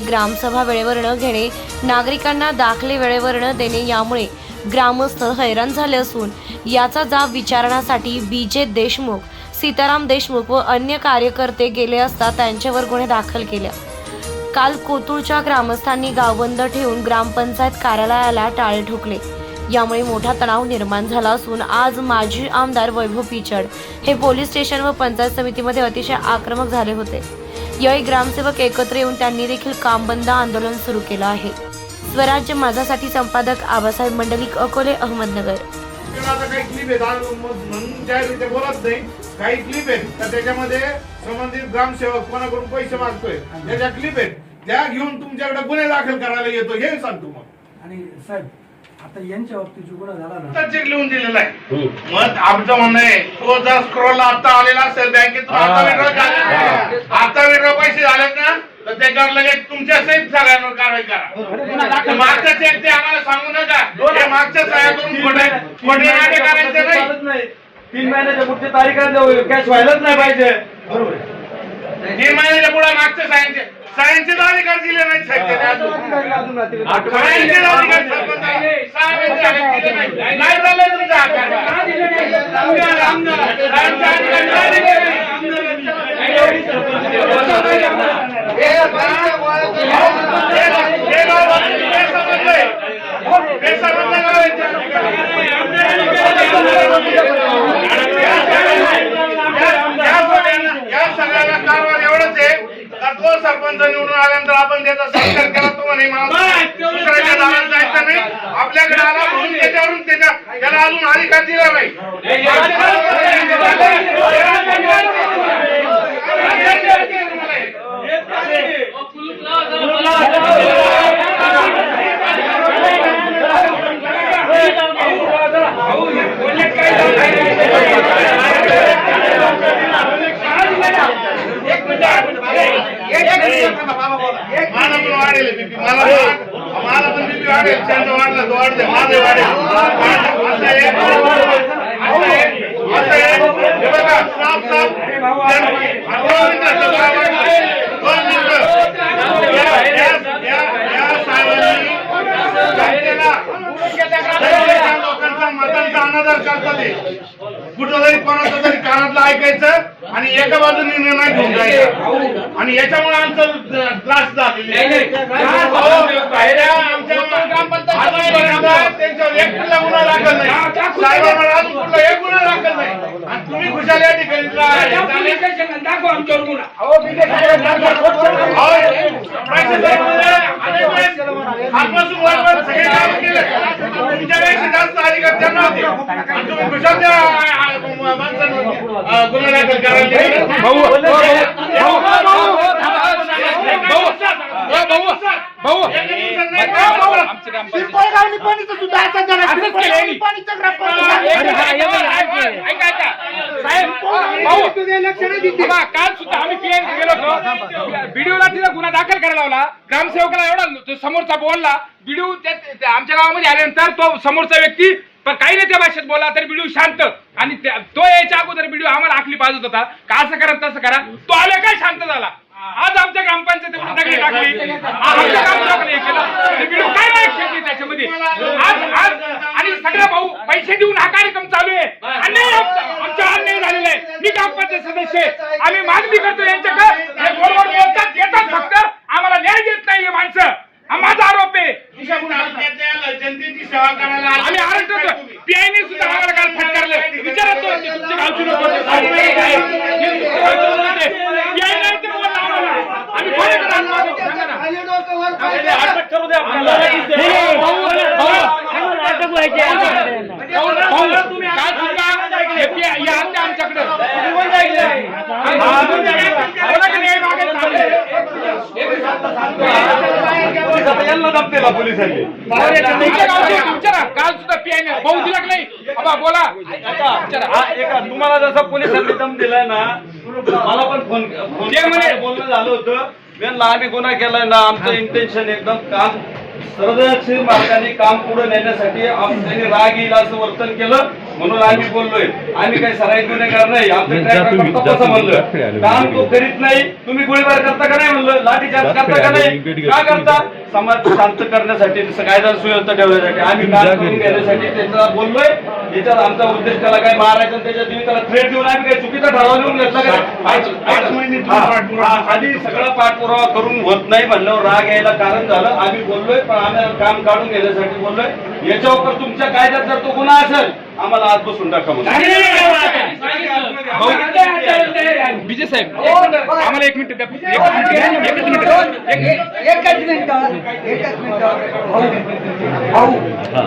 ग्रामसभा वेळेवर न घेणे नागरिकांना दाखले वेळेवर न देणे यामुळे ग्रामस्थ हैराण झाले असून याचा जाब विचारण्यासाठी बी जे देशमुख सीताराम देशमुख व अन्य कार्यकर्ते गेले असता त्यांच्यावर गुन्हे दाखल केले. काल कोतूरच्या ग्रामस्थांनी गाव बंद ठेवून ग्रामपंचायत कार्यालयाला टाळे ठोकले. यामुळे मोठा तणाव निर्माण झाला असून आज माजी आमदार वैभव पिचड हे पोलीस स्टेशन व पंचायत समितीमध्ये अतिशय आक्रमक झाले होते. यावेळी ग्रामसेवक एकत्र येऊन त्यांनी देखील काम बंद आंदोलन सुरू केलं आहे. स्वराज्य माझासाठी संपादक आबासाहेब मंडलिक अकोले अहमदनगर. आता काही क्लिप आहेत. म्हणून ते बोलत नाही काही क्लिप आहेत. तर त्याच्यामध्ये संबंधित ग्रामसेवक कोणाकडून पैसे मागतोय त्याच्या क्लिप आहेत. त्या घेऊन तुमच्याकडे गुन्हे दाखल करायला येतो हे सांगतो मग. आणि साहेब आता यांच्या बाबतीत जो गुन्हा झाला ना आता चेक लिहून दिलेला आहे. मग आमचं म्हणणं आहे तो जर स्क्रोल आता आलेला असेल बँकेतून आता झाले पैसे झालेत ना तर त्याच्यावर लगेच तुमच्या सहित सगळ्यांवर कारवाई करा. मागचं चेक ते आम्हाला सांगू नका. हे मागच्या करून खोटे नाटे करायचे नाही. चालत नाही तीन महिन्याच्या पुढची तारीख कॅश व्हायलाच नाही पाहिजे. बरोबर. तीन महिन्याच्या पुढे मागच्या सायन्सचे सायन्सचे अधिकार दिले झाले नाही. नाही झाले तुमचा आकार. सायन्सचे अधिकार नाही दिले. हे गाव बेसमजलंय. बेसमजलं गाव आहे. या सगळ्यांना- या सगळ्यांना कारभार एवढंच आहे का तो सरपंच निवडून आल्यानंतर आपण त्याचा सत्कार मला दुसऱ्याच्या दारात जायचं नाही. आपल्याकडे आला म्हणून त्याच्यावरून त्याच्या त्याला अजून अधिकार दिला नाही मला पण वाढेल बीपी मला मला पण बीपी वाढेल त्यांचं वाढलं तो वाढते माझं वाढेल असं आहे असं आहे असं आहे हे बघा साफ साफ दोन मिनिटं दोन मिनिटं या- या- या- या साहेबांनी जनतेला जनतेच्या लोकांचा करतात हे. कुठं तरी कोणाचं तरी कानातलं ऐकायचं आणि एका बाजूने निर्णय घेऊन जायचा. आणि याच्यामुळे आमचं त्रास आजूपर्यंत त्यांच्यावर एक कुठला गुन्हा दाखल नाही. साहेबांवर अजून कुठला एक गुन्हा दाखल नाही. आणि तुम्ही खुशाल या ठिकाणी आजपासून सगळे कामं केले. तुमच्यापेक्षा काल सुद्धा आम्ही गेलो व्हिडिओला तिला गुन्हा दाखल करायला लावला ग्रामसेवकाला एवढा समोरचा बोलला व्हिडिओ आमच्या गावामध्ये आल्यानंतर तो समोरचा व्यक्ती पण काही नाही त्या भाषेत बोला तर बिडू शांत. आणि तो यायच्या अगोदर बिडू आम्हाला आखली पाजत होता. का असं करा तसं करा. तो आल्या काय शांत झाला? आज आमच्या ग्रामपंचायतीमध्ये दगडी टाकली. आमच्या ग्रामसेवकाने हे केलं? काय नाही त्याच्यामध्ये? आज आज आणि सगळे भाऊ पैसे देऊन हा कार्यक्रम चालू आहे. अन्याय हो- आमचा अन्याय झालेला आहे. मी ग्रामपंचायत सदस्य आहे. आम्ही मागणी करतो यांच्याकडे. हे गोडगोड बोलतात येतात फक्त. आम्हाला न्याय देत नाही हे माणसं हा माझा आरोप आहे तालुक्यातल्या जनतेची सेवा करायला आले. आम्ही आरक्षण पीआयने सुद्धा आम्हाला काल फटकारलं विचारत तो ते तुमच्या गावची लोक होते. PI नाही ते बोलला आम्हाला. आम्ही कोणाकडे आणलो आहोत? सांगा ना. अटक करू द्या आपल्याला भाऊ, भाऊ, काल सुद्धा हे PI हे आमच्या आमच्याकडे कोणाकडे न्याय मागायला चाललंय? यांना दमतेला पोलिसांनी. काल सुद्धा पीआय नाही भाऊ दिला नाही? बोला. तुम्हाला जसं पोलिसांनी दम दिलाय ना मला पण फोन ते म्हणे- बोलणं झालं होतं. त्यांना आम्ही गुन्हा केलाय ना आमचं इंटेन्शन एकदम काम सर्वशील मार्गाने काम पुढे नेण्यासाठी आम- त्यांनी राग येईल असं वर्तन केलं. म्हणून आम्ही बोललोय. आम्ही काही सराई गुन्हेगार नाही. आमचं तपासा म्हणलं. काम तो करीत नाही. तुम्ही गोळीबार करता का नाही म्हणलं. लाठीचार्ज करता का नाही? का करता? समाज शांत करण्यासाठी कायदा सुव्यवस्था ठेवण्यासाठी आम्ही काम करून घेण्यासाठी त्याला बोललोय. याच्यात आमचा उद्देश त्याला काय मारायचा त्याच्या त्याला थ्रेट देऊन आम्ही काही चुकीचा ठराव लिहून घेतला हा, हा, आधी सगळा पाठपुरावा करून होत नाही म्हणल्यावर राग यायला कारण झालं. आम्ही बोललोय पण आम्ही काम काढून घेण्यासाठी बोललोय. याच्यावर तुमच्या कायद्यात जर तो गुन्हा असेल आम्हाला आज बसून टाका विजय साहेब आम्हाला एक मिनिट द्या. एक मिनिट. एकच मिनिट. एकच मिनिट. भाऊ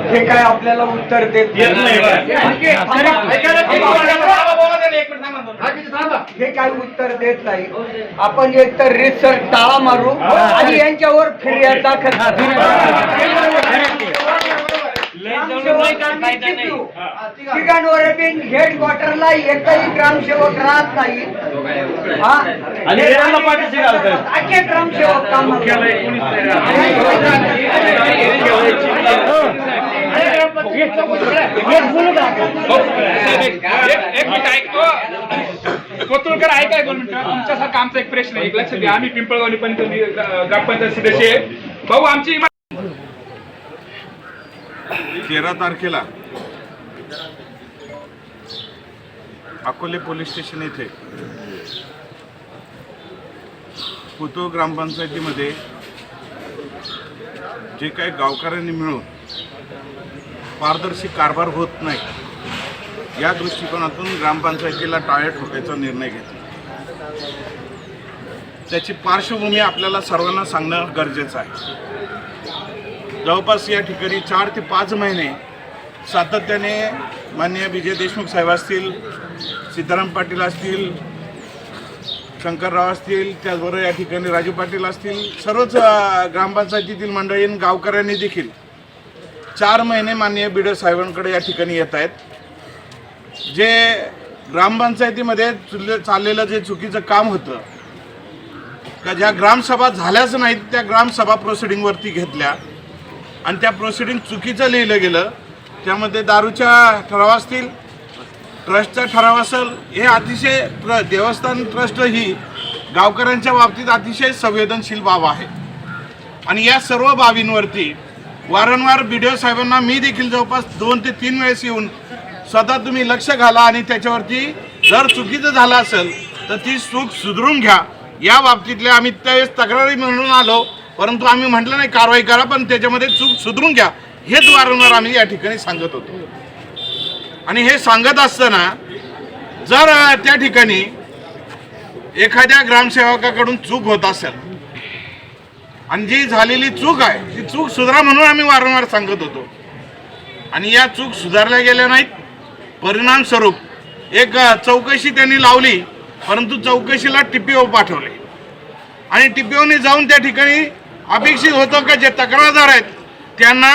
हे काय आपल्याला उत्तर देत. हे काय उत्तर देत नाही. आपण एक तर रिसर्च टाळा मारू आणि यांच्यावर फिर्याद दाखल ठिकाणवर हेडक्वार्टरला एकही ग्रामसेवक राहत नाही हा आणि त्यांना पाठीशी घालतात असे ग्रामसेवक काम भाऊ, साहेब, एक एक- एक मिनिट ऐकतो कोतुळकर ऐकाय दोन मिनिटं तुमच्यासारखा आमचा एक प्रश्न आहे एक लक्षात घ्या आम्ही पिंपळगावली पण ग्रामपंचायत सदस्य आहे भाऊ आमची तेरा तारखेला अकोले पोलीस स्टेशन येथे कुतो ग्रामपंचायतीमध्ये जे काही गावकऱ्यांनी मिळून पारदर्शी कारभार होत नाही या दृष्टिकोनातून ग्रामपंचायतीला टाळे ठोकायचा निर्णय घेतला. त्याची पार्श्वभूमी आपल्याला सर्वांना सांगणं गरजेचं आहे. जवळपास या ठिकाणी चार ते पाच महिने सातत्याने माननीय विजय देशमुख साहेब असतील सीताराम पाटील असतील शंकरराव असतील त्याचबरोबर या ठिकाणी राजू पाटील असतील सर्वच ग्रामपंचायतीतील मंडळी आणि गावकऱ्यांनी देखील चार महिने माननीय बिडर साहेबांकडे या ठिकाणी येत आहेत. जे ग्रामपंचायतीमध्ये चुल- चाललेलं जे चुकीचं काम होतं का ज्या ग्रामसभा झाल्याच नाहीत त्या ग्रामसभा प्रोसिडिंगवरती घेतल्या. आणि त्या प्रोसिडिंग चुकीचं लिहिलं गेलं. त्यामध्ये दारूच्या ठराव असतील ट्रस्टचा ठराव असेल हे अतिशय ट्र देवस्थान ट्रस्ट ही गावकऱ्यांच्या बाबतीत अतिशय संवेदनशील बाब आहे. आणि या सर्व बाबींवरती वारंवार बी डी ओ साहेबांना मी देखील जवळपास दोन ते तीन वेळेस येऊन स्वतः तुम्ही लक्ष घाला आणि त्याच्यावरती जर चुकीचं झालं असेल तर ती चूक सुधरून घ्या. या बाबतीतल्या आम्ही त्यावेळेस तक्रारी म्हणून आलो. परंतु आम्ही म्हटलं नाही कारवाई करा पण त्याच्यामध्ये चूक सुधरून घ्या. हेच वारंवार आम्ही या ठिकाणी सांगत होतो. आणि हे सांगत असताना जर त्या ठिकाणी एखाद्या ग्रामसेवकाकडून चूक होत असेल आणि जी झालेली चूक आहे ती चूक सुधारा म्हणून आम्ही वारंवार सांगत होतो. आणि या चूक सुधारल्या गेल्या नाहीत. परिणामस्वरूप एक चौकशी त्यांनी लावली परंतु चौकशीला टीपीओ पाठवले. आणि टीपीओने जाऊन त्या ठिकाणी अपेक्षित होतं का जे तक्रारदार आहेत त्यांना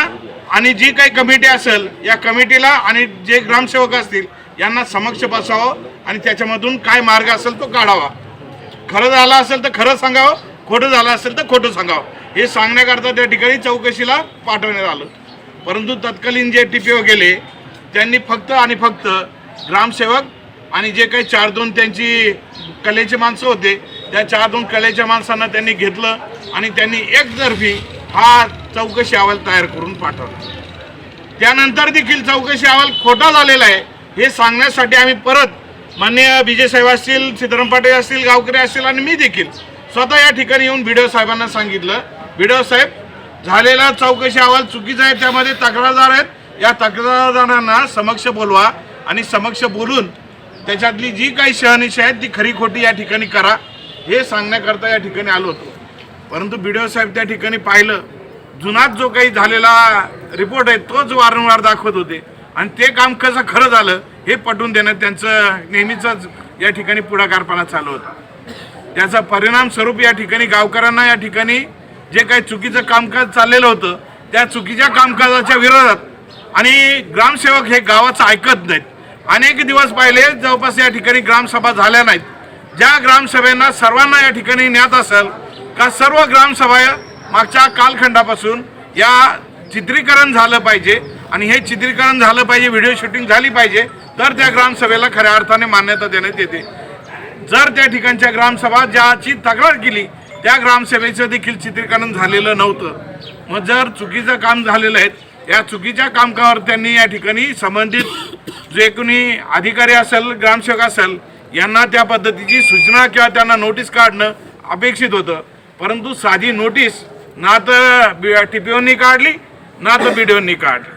आणि जी काही कमिटी असेल या कमिटीला आणि जे ग्रामसेवक असतील यांना समक्ष बसावं आणि त्याच्यामधून काय मार्ग असेल तो काढावा. खरं झालं असेल तर खरं सांगावं खोटं झालं असेल तर खोटं सांगावं. हे सांगण्याकरता त्या ठिकाणी चौकशीला पाठवण्यात आलं. परंतु तत्कालीन जे टी पी ओ गेले त्यांनी फक्त आणि फक्त ग्रामसेवक आणि जे काही चार दोन त्यांची कलेचे माणसं होते त्या चार दोन कलेच्या माणसांना त्यांनी घेतलं. आणि त्यांनी एकतर्फी हा चौकशी अहवाल तयार करून पाठवला. त्यानंतर देखील चौकशी अहवाल खोटा झालेला आहे हे सांगण्यासाठी आम्ही परत माननीय विजय साहेब असतील सीताराम पाटील असतील गावकरी असतील आणि मी देखील स्वतः या ठिकाणी येऊन बीडीओ साहेबांना सांगितलं. बीडीओ साहेब झालेला चौकशी अहवाल चुकीचा आहे त्यामध्ये तक्रारदार आहेत. या तक्रारदारांना समक्ष बोलवा आणि समक्ष बोलून त्याच्यातली जी काही शहानिशा आहेत ती खरी खोटी या ठिकाणी करा. हे सांगण्याकरता या ठिकाणी आलो होतो. परंतु बी डी ओ साहेब त्या ठिकाणी पाहिलं. जुनाच जो काही झालेला रिपोर्ट आहे तोच वारंवार दाखवत होते. आणि ते काम कसं खरं झालं हे पटवून देण्यात त्यांचं नेहमीचाच या ठिकाणी पुढाकारपणा चालू होता. त्याचा परिणाम स्वरूप या ठिकाणी गावकऱ्यांना या ठिकाणी जे काही चुकीचं कामकाज चाललेलं होतं त्या चुकीच्या कामकाजाच्या विरोधात आणि ग्रामसेवक हे गावाचं ऐकत नाहीत. अनेक दिवस पाहिले जवळपास या ठिकाणी ग्रामसभा झाल्या नाहीत. ज्या ग्रामसभेना सर्वांना या ठिकाणी ज्ञात असेल का सर्व ग्रामसभा मागच्या कालखंडापासून या चित्रीकरण झालं पाहिजे आणि हे चित्रीकरण झालं पाहिजे व्हिडिओ शूटिंग झाली पाहिजे तर त्या ग्रामसभेला खऱ्या अर्थाने मान्यता देण्यात येते. जर त्या ठिकाणच्या ग्रामसभा ज्याची तक्रार केली त्या ग्रामसभेचं देखील चित्रीकरण झालेलं नव्हतं. मग जर चुकीचं काम झालेलं आहे या चुकीच्या कामकावर त्यांनी या ठिकाणी संबंधित जे कोणी अधिकारी असेल ग्रामसेवक असेल यांना त्या पद्धतीची सूचना किंवा त्यांना नोटीस काढणं अपेक्षित होतं. परंतु साधी नोटीस ना तर टी पी ओनी काढली ना तर बी काढली.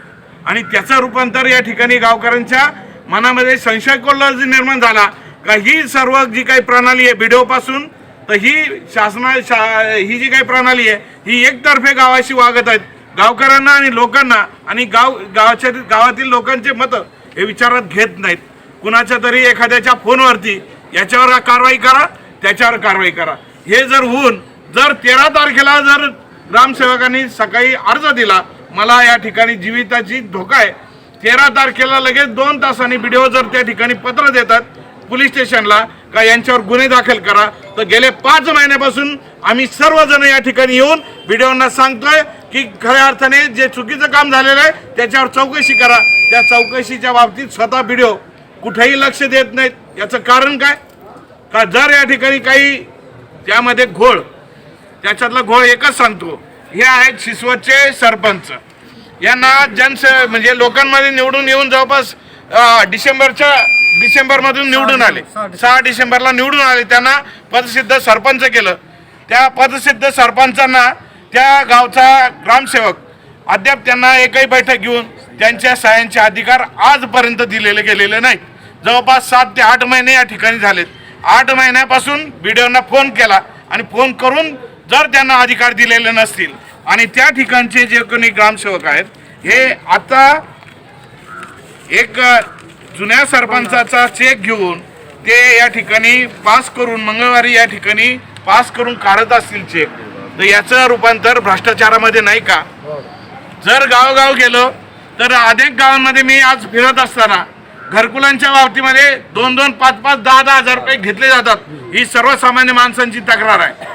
आणि त्याचं रूपांतर या ठिकाणी गावकऱ्यांच्या मनामध्ये संशय कोल्हाजी निर्माण झाला का ही सर्व जी काही प्रणाली आहे व्हिडिओ पासून तर ही शासना शा ही जी काही प्रणाली आहे ही एकतर्फे गावाशी वागत आहेत. गावकऱ्यांना आणि लोकांना आणि गाव गावाच्या गावातील लोकांचे मतं हे विचारात घेत नाहीत. कुणाच्या तरी एखाद्याच्या फोनवरती याच्यावर कारवाई करा त्याच्यावर कारवाई करा. हे जर होऊन जर तेरा तारखेला जर ग्रामसेवकांनी सकाळी अर्ज दिला मला या ठिकाणी जीविताची धोका आहे. तेरा तारखेला लगेच दोन तासांनी बी जर त्या ठिकाणी पत्र देतात पोलीस स्टेशनला का यांच्यावर गुन्हे दाखल करा तर गेले पाच महिन्यापासून आम्ही सर्वजण या ठिकाणी येऊन व्हिडिओना सांगतोय की खऱ्या अर्थाने जे चुकीचं काम झालेलं आहे त्याच्यावर चौकशी करा. त्या चौकशीच्या बाबतीत स्वतः व्हिडिओ कुठेही लक्ष देत नाहीत. याचं कारण काय? का जर या ठिकाणी काही त्यामध्ये घोळ त्याच्यातला घोळ एकच सांगतो. हे आहेत शिसवतचे सरपंच. यांना जनस म्हणजे लोकांमध्ये निवडून येऊन जवळपास डिसेंबरच्या डिसेंबरमधून निवडून आले. सहा डिसेंबरला निवडून आले. त्यांना पदसिद्ध सरपंच केलं. त्या पदसिद्ध सरपंचांना त्या गावचा ग्रामसेवक अद्याप त्यांना एकही बैठक घेऊन त्यांच्या सहाय्यांचे अधिकार आजपर्यंत दिलेले गेलेले नाहीत. जवळपास सात ते आठ महिने या ठिकाणी झालेत. आठ महिन्यापासून व्हिडिओना फोन केला आणि फोन करून जर त्यांना अधिकार दिलेले नसतील आणि त्या ठिकाणचे जे कोणी ग्रामसेवक आहेत हे आता एक जुन्या सरपंचाचा चेक घेऊन ते या ठिकाणी पास करून मंगळवारी या ठिकाणी पास करून काढत असतील चेक. तर याचं रूपांतर भ्रष्टाचारामध्ये नाही का? जर गावगाव गेलो तर अनेक गावांमध्ये मी आज फिरत असताना घरकुलांच्या बाबतीमध्ये दोन दोन पाच पाच दहा दहा हजार रुपये घेतले जातात. ही सर्वसामान्य माणसांची तक्रार आहे.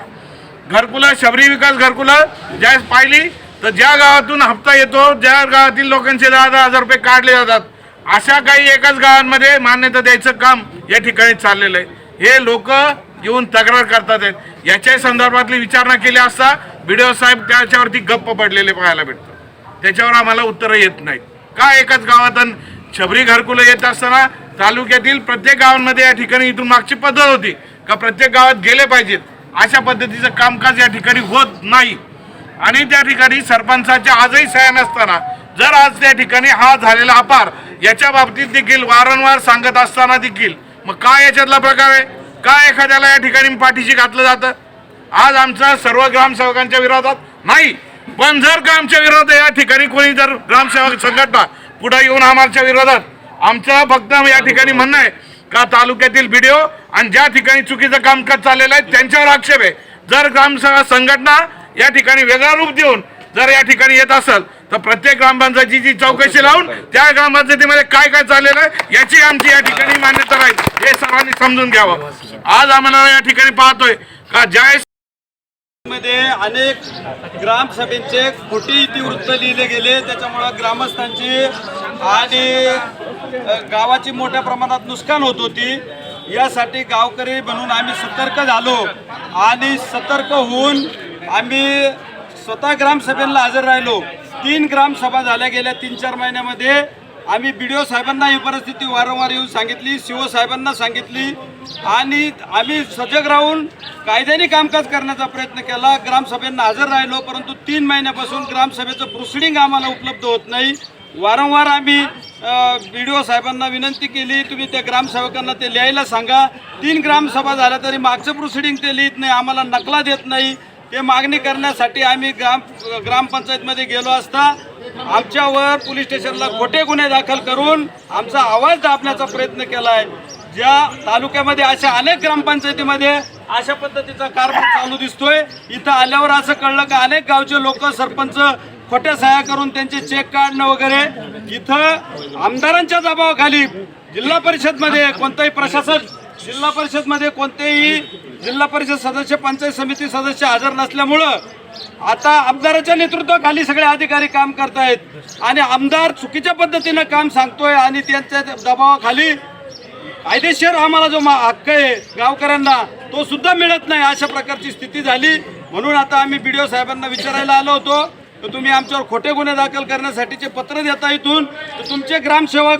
घरकुलं शबरी विकास घरकुलं ज्यावेळेस पाहिली तर ज्या गावातून हप्ता येतो ज्या गावातील लोकांचे दहा दहा हजार रुपये काढले जातात अशा काही एकाच गावांमध्ये मान्यता द्यायचं काम या ठिकाणी चाललेलं आहे. हे लोक येऊन तक्रार करतात आहेत. याच्या संदर्भातली विचारणा केली असता बीडीओ साहेब त्याच्यावरती गप्प पडलेले पाहायला भेटतात. त्याच्यावर आम्हाला उत्तरं येत नाहीत. का एकाच गावातून शबरी घरकुलं येत असताना तालुक्यातील प्रत्येक गावांमध्ये या ठिकाणी इथून मागची पद्धत होती. का प्रत्येक गावात गेले पाहिजेत. अशा पद्धतीचं कामकाज या ठिकाणी होत नाही. आणि त्या ठिकाणी सरपंचाच्या आजही सह्या नसताना जर आज त्या ठिकाणी हा झालेला अपार याच्या बाबतीत देखील वारंवार सांगत असताना देखील मग काय याच्यातला प्रकार आहे? का एखाद्याला या ठिकाणी पाठीशी घातलं जातं? आज आमचा सर्व ग्रामसेवकांच्या विरोधात नाही. पण जर का आमच्या विरोधात या ठिकाणी कोणी जर ग्रामसेवक संघटना पुढे येऊन आमच्या विरोधात आमचं फक्त या ठिकाणी म्हणणं आहे का तालुक्यातील व्हिडिओ आणि ज्या ठिकाणी चुकीचं कामकाज चाललेलं आहे त्यांच्यावर आक्षेप आहे. जर ग्रामसभा संघटना या ठिकाणी वेगळा रूप देऊन जर या ठिकाणी येत असेल तर प्रत्येक ग्रामपंचायतीची चौकशी लावून त्या ग्रामपंचायतीमध्ये काय काय चाललेलं आहे याची आमची या ठिकाणी मान्यता राहील. हे सर्वांनी समजून घ्यावं. आज आम्हाला या ठिकाणी पाहतोय का ज्या मध्ये अनेक ग्रामसभेचे खोटी इतिवृत्त लिहिले गेले. त्याच्यामुळं ग्रामस्थांची आणि गावाची मोठ्या प्रमाणात नुकसान होत होती. यासाठी गावकरी म्हणून आम्ही सतर्क झालो आणि सतर्क होऊन आम्ही स्वतः ग्रामसभेला हजर राहिलो. तीन ग्रामसभा झाल्या गेल्या तीन चार महिन्यामध्ये. आम्ही बी डी ओ साहेबांना ही परिस्थिती वारंवार येऊन सांगितली सी ओ साहेबांना सांगितली आणि आम्ही सजग राहून कायद्याने कामकाज करण्याचा प्रयत्न केला. ग्रामसभेंना हजर राहिलो परंतु तीन महिन्यापासून ग्रामसभेचं प्रोसिडिंग आम्हाला उपलब्ध होत नाही. वारंवार आम्ही बी डी ओ साहेबांना विनंती केली तुम्ही त्या ग्रामसेवकांना ते लिहायला सांगा. तीन ग्रामसभा झाल्या तरी मागचं प्रोसिडिंग ते लिहित नाही आम्हाला नकला देत नाही. ते मागणी करण्यासाठी आम्ही ग्राम ग्रामपंचायतमध्ये गेलो असता आमच्यावर पोलीस स्टेशनला खोटे गुन्हे दाखल करून आमचा आवाज दाबण्याचा प्रयत्न केला आहे ज्या तालुक्यामध्ये अशा अनेक ग्रामपंचायतीमध्ये अशा पद्धतीचा कारभार चालू दिसतोय. इथं आल्यावर असं कळलं की अनेक गावचे लोक सरपंच खोट्या सह्या करून त्यांचे चेक काढणं वगैरे. इथं आमदारांच्या दबावाखाली जिल्हा परिषदमध्ये कोणताही प्रशासन जिल्हा परिषदमध्ये कोणतेही जिल्हा परिषद सदस्य पंचायत समिती सदस्य हजर नसल्यामुळं आता आमदाराच्या नेतृत्वाखाली सगळे अधिकारी काम करतायत. आणि आमदार चुकीच्या पद्धतीनं काम सांगतोय आणि त्यांच्या दबावाखाली कायदेशीर आम्हाला जो मा- हक्क आहे गावकऱ्यांना तो सुद्धा मिळत नाही अशा प्रकारची स्थिती झाली. म्हणून आता आम्ही बी साहेबांना विचारायला आलो होतो तर तुम्ही आमच्यावर खोटे गुन्हे दाखल करण्यासाठीचे पत्र देता इथून. तर तुमचे ग्रामसेवक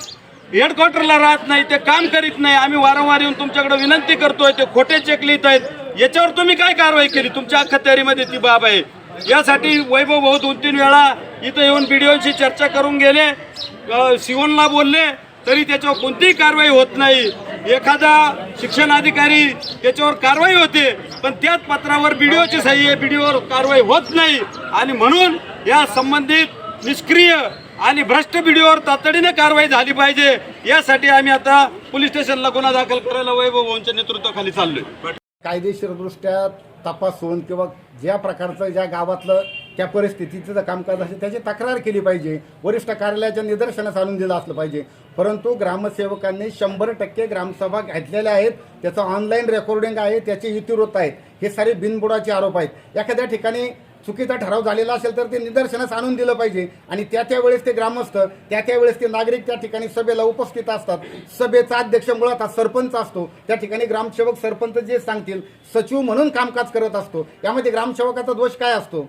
हेडक्वार्टरला राहत नाही ते काम करीत नाही. आम्ही वारंवार येऊन तुमच्याकडे विनंती करतोय ते खोटे चेक लिहित आहेत. याच्यावर तुम्ही काय कारवाई केली? तुमच्या अखत्यारीमध्ये ती बाब आहे. यासाठी वैभव भाऊ दोन तीन वेळा इथं येऊन बीडीओशी चर्चा करून गेले सिवनला बोलले तरी त्याच्यावर कोणतीही कारवाई होत नाही. एखादा शिक्षण अधिकारी त्याच्यावर कारवाई होते पण त्याच पत्रावर बीडीओची सही आहे बीडीओवर कारवाई होत नाही. आणि म्हणून या संबंधित निष्क्रिय आणि भ्रष्ट बीडीओवर तातडीने कारवाई झाली पाहिजे. यासाठी आम्ही आता पोलीस स्टेशनला गुन्हा दाखल करायला वैभव भाऊंच्या नेतृत्वाखाली चाललोय. कायदेशीरदृष्ट्या तपासून किंवा ज्या प्रकारचं ज्या गावातलं त्या परिस्थितीचं जर कामकाज असेल त्याची तक्रार केली पाहिजे. वरिष्ठ कार्यालयाच्या निदर्शनास आणून दिलं असलं पाहिजे. परंतु ग्रामसेवकांनी शंभर टक्के ग्रामसभा घेतलेल्या आहेत. त्याचं ऑनलाईन रेकॉर्डिंग आहे त्याचे इतिवृत्त आहेत. हे सारे बिनबुडाचे आरोप आहेत. एखाद्या ठिकाणी चुकीचा ठराव झालेला असेल तर ते निदर्शनास आणून दिलं पाहिजे. आणि त्या त्यावेळेस ते ग्रामस्थ त्या त्यावेळेस ते नागरिक त्या ठिकाणी सभेला उपस्थित असतात. सभेचा अध्यक्ष मुळात हा सरपंच असतो. त्या ठिकाणी ग्रामसेवक सरपंच जे सांगतील सचिव म्हणून कामकाज करत असतो. यामध्ये ग्रामसेवकाचा दोष काय असतो?